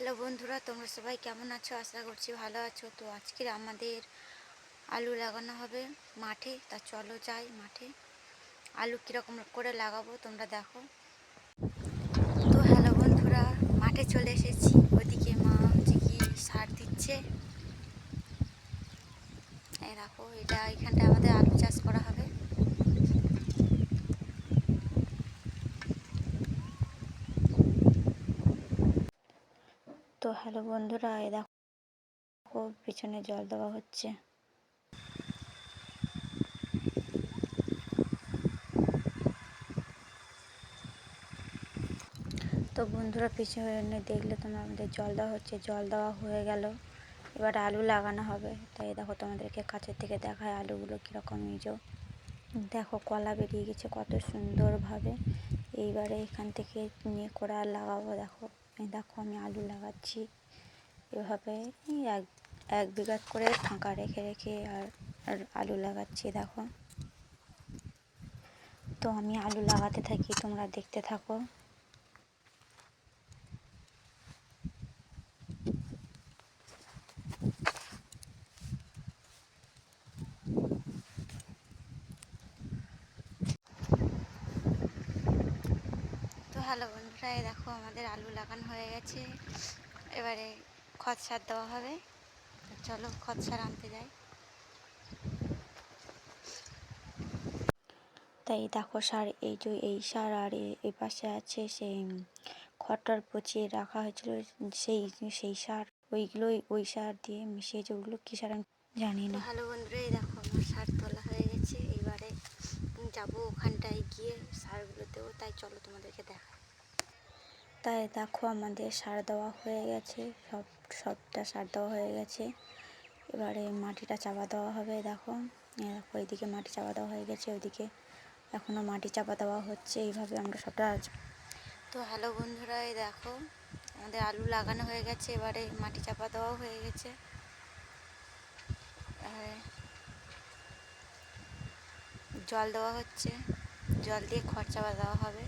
Hello বন্ধুরা, তোমরা সবাই কেমন আছো? আশা করছি ভালো আছো। তো আজকে আমাদের আলু লাগানো হবে মাঠে। তা চলো যাই মাঠে। আলু কীরকম করে লাগাবো তোমরা দেখো। তো হ্যালো বন্ধুরা, মাঠে চলে এসেছি। ওদিকে মা হচ্ছে কি সার দিচ্ছে। এই দেখো, এটা এখানটা আমাদের আলু চাষ করা হবে। তো হ্যালো বন্ধুরা, এই দেখো, পিছনে জল দেওয়া হচ্ছে। তো বন্ধুরা, পিছনে দেখলে তোমার আমাদের জল দেওয়া হচ্ছে। জল দেওয়া হয়ে গেল। এবার আলু লাগানো হবে। তাই দেখো তোমাদেরকে কাছের থেকে দেখায় আলুগুলো কীরকম ইজো দেখো, কলা বেরিয়ে গেছে কত সুন্দরভাবে। এইবারে এখান থেকে নিয়ে করে লাগাবো, দেখো। এই দেখো আমি আলু লাগাচ্ছি। এভাবে এক এক বিঘা করে ফাঁকা রেখে রেখে আর আর আলু লাগাচ্ছি, দেখো। তো আমি আলু লাগাতে থাকি, তোমরা দেখতে থাকো। হ্যালো বন্ধুরা, এই দেখো আমাদের আলু লাগানো হয়ে গেছে। এবারে খত সার দেওয়া হবে। চলো খত সার আনতে যাই। তাই দেখো সার, এই যে এই সার আর এ- পাশে আছে সেই খড়টার পচিয়ে রাখা হয়েছিল। সেই সেই সার, ওইগুলোই, ওই সার দিয়ে মিশিয়ে যে ওগুলো কী সার আমি জানি না। হ্যালো বন্ধুরা, এই দেখো আমার সার তোলা হয়ে গেছে। এবারে যাব ওখানটায় গিয়ে সারগুলো দেবো। তাই চলো তোমাদেরকে দেখা তাই দেখো আমাদের সার দেওয়া হয়ে গেছে, সব, সবটা সার দেওয়া হয়ে গেছে। এবারে মাটিটা চাপা দেওয়া হবে, দেখো। দেখো এইদিকে মাটি চাপা দেওয়া হয়ে গেছে, ওইদিকে এখনও মাটি চাপা দেওয়া হচ্ছে, এইভাবে আমরা সবটা তো হ্যালো বন্ধুরা, এই দেখো, আমাদের আলু লাগানো হয়ে গেছে, এবারে মাটি চাপা দেওয়াও হয়ে গেছে। জল দেওয়া হচ্ছে, জল দিয়ে খড় চাপা দেওয়া হবে।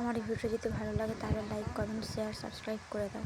আমার ভিডিও যদি ভালো লাগে তাহলে লাইক কমেন্ট শেয়ার সাবস্ক্রাইব করে দাও।